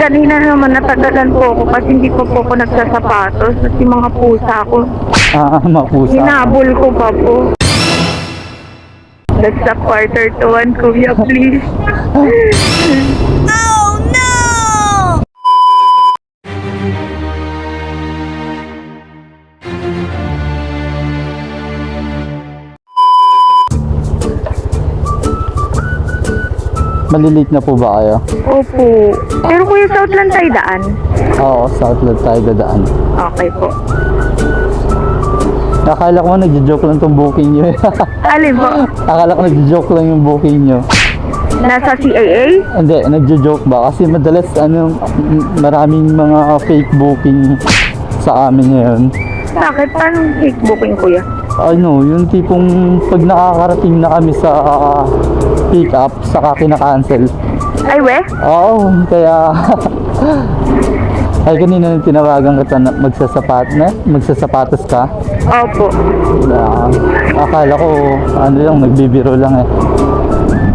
Kanina naman natagalan po ako kasi hindi po po ako nagsasapatos at yung mga pusa ko. Ah, mapusa. Hinabol ko pa po. That's a quarter to one, kuya, please. Malilate na po ba kayo? Opo. Pero kuya, Southland tayo daan. Oo, outlet tayo dadaan. Okay po. Akala ko nagjo-joke lang tong booking nyo. Alin po? Akala ko nagjo-joke lang yung booking nyo. Nasa CAA? Hindi, nagjo-joke ba? Kasi madalas ano, m- maraming mga fake booking sa amin ngayon. Bakit? Paano fake booking, kuya? Ano, yung tipong pag nakakarating na kami sa ah, pick up, saka kina-cancel. Ay, we? Oo, kaya... Ay, kanina nung tinawagan kita na magsasapat na, magsasapatos ka. Opo. Na, akala ko, ano lang, nagbibiro lang eh.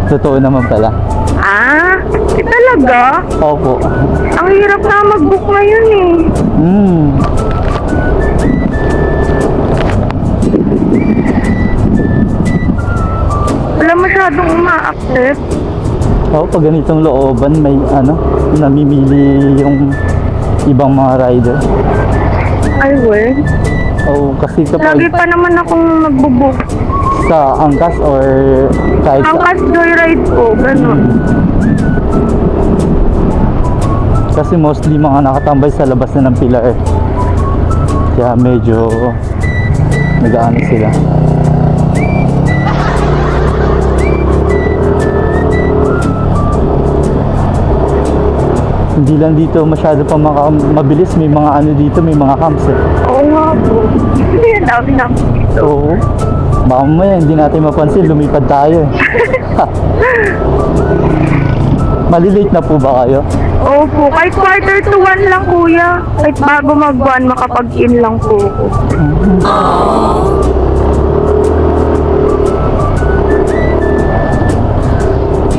Totoo naman pala. Ah, talaga? Opo. Ang hirap na mag-book ngayon eh. Hmm. Masyadong uma-accept. Oo, pag ganitong looban, may ano, namimili yung ibang mga rider. Ay, we? Oo, kasi Lagi kapag pa naman akong nagbo-book. sa angkas or kahit sa... kas joyride ko, gano'n. Kasi mostly mga nakatambay sa labas na ng pilar. Kaya medyo nag-ano sila. Hindi lang dito masyado pa maka- mabilis. May mga ano dito, may mga camps eh. Oo nga po. Ang dami na dito. Oo. Mamaya hindi natin mapansin, lumipad tayo eh. Malilate na po ba kayo? Opo, kahit quarter to one lang kuya. Kahit bago mag-one, makapag-in lang po ako.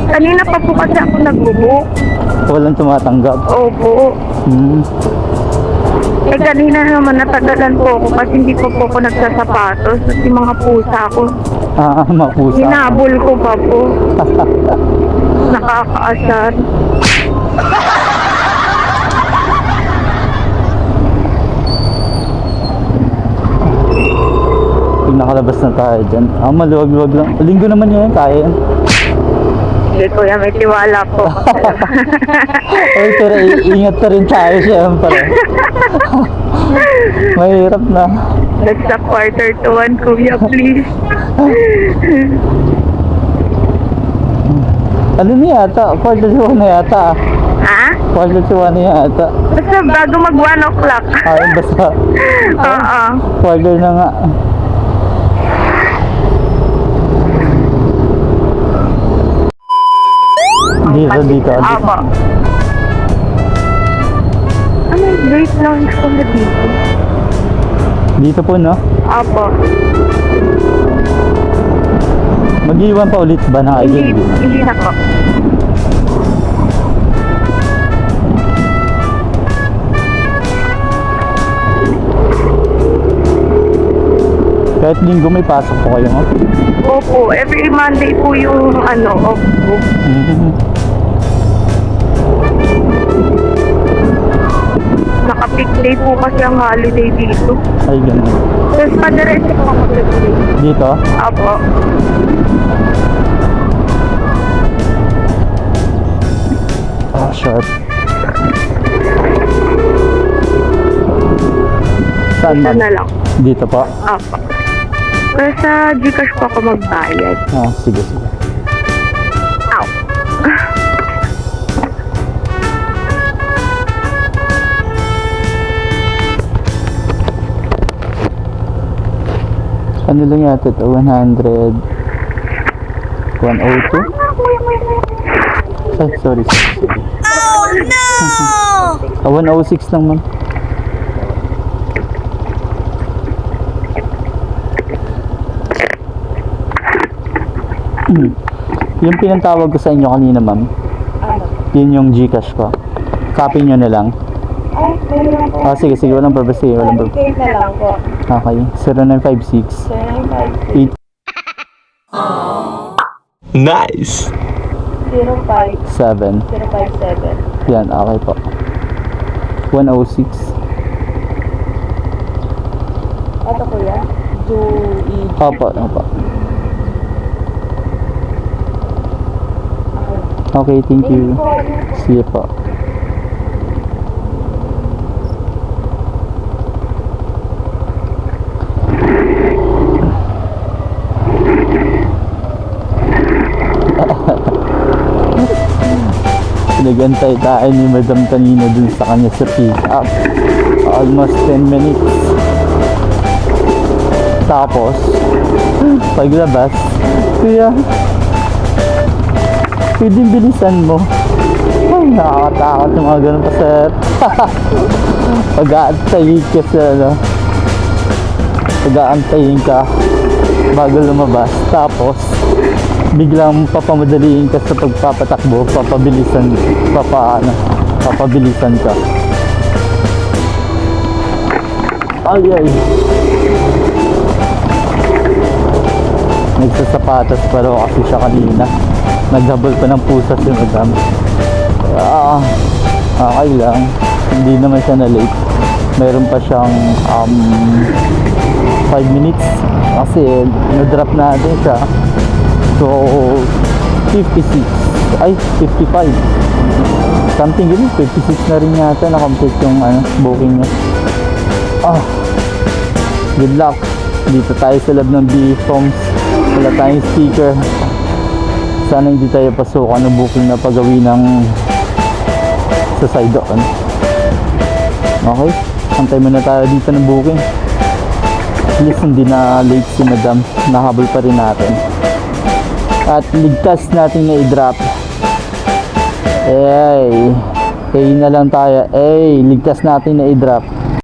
Kanina pa po kasi ako nagbo-book. Walang tumatanggap. Opo. Hmm. Eh kanina naman natagalan po ako kasi hindi po po ako nagsasapatos at yung mga pusa ko. Ah, mapusa. Hinabol ko pa po. Nakakaasar. Nakalabas na tayo dyan. Ah, maluwag-luwag lang. Linggo naman yun, kaya yan. Hindi kuya, may tiwala po. Ay, pero ingat ka rin tayo siyempre. Mahirap na. That's a quarter to one, kuya, please. Ano na yata? Quarter to one na yata. Ha? Quarter to one na yata. Basta bago mag one o'clock. Ay, basta. Oo. Quarter na nga. Dito, dito. Apo. Ano, wait lang ko na dito. Dito po, no? Apo. Mag-iwan pa ulit ba na Hindi, ID? hindi na po. Kahit linggo may pasok po kayo, no? Opo, every Monday po yung ano, off po. Mhm. Naka-pick day po kasi ang holiday dito. Ay, ganun. Tapos padaretso po ako pick day. Dito? Apo. Ah, sharp. Saan man? na lang. Dito po? Apo. Pero sa Gcash po ako magbayad. Ah, sige, sige. Ano lang yata ito? 100... 102? Ay, sorry, sorry. sorry. Oh, no! ah, 106 lang, ma'am. Hmm. Yung pinantawag ko sa inyo kanina, ma'am. Yun yung Gcash ko. Copy nyo na lang. Ay, mayroon po. Ah, sige, sige. Walang purpose. Sige, walang purpose. Certificate na lang po. Okay. 0956 0956 Nice. 05 7 057. Yan, okay po. 106. Ato kuya? Jui. Opo, opo. Okay, thank you. Sige po. Nagantay tayo ni Madam kanina dun sa kanya sa pick up. Almost 10 minutes. Tapos, paglabas, kuya, pwedeng bilisan mo. Ay, nakakatakot yung mga ganun pa sir. Pag-aantayin ka sa ano, pag-aantayin ka bago lumabas. Tapos, biglang papamadaliin ka sa pagpapatakbo, papabilisan, papa, ano, papabilisan ka. Ay, ay. Nagsasapatos pa raw kasi siya kanina. Naghabol pa ng pusa si madam. Ah, okay lang. Hindi naman siya na late. Meron pa siyang um, 5 minutes. Kasi na-drop natin siya. So, 56. Ay, 55. Something ganun. 56 na rin yata. Na-complete yung ano, booking niya. Ah, good luck. Dito tayo sa lab ng B-Homes. Wala tayong sticker. Sana hindi tayo pasukan ng booking na pagawin ng sa side doon. Okay? Antay muna tayo dito ng booking. At hindi na late si madam. Nahabol pa rin natin. At ligtas natin na i-drop. Ay, ay na lang tayo. Ay, ligtas natin na i-drop.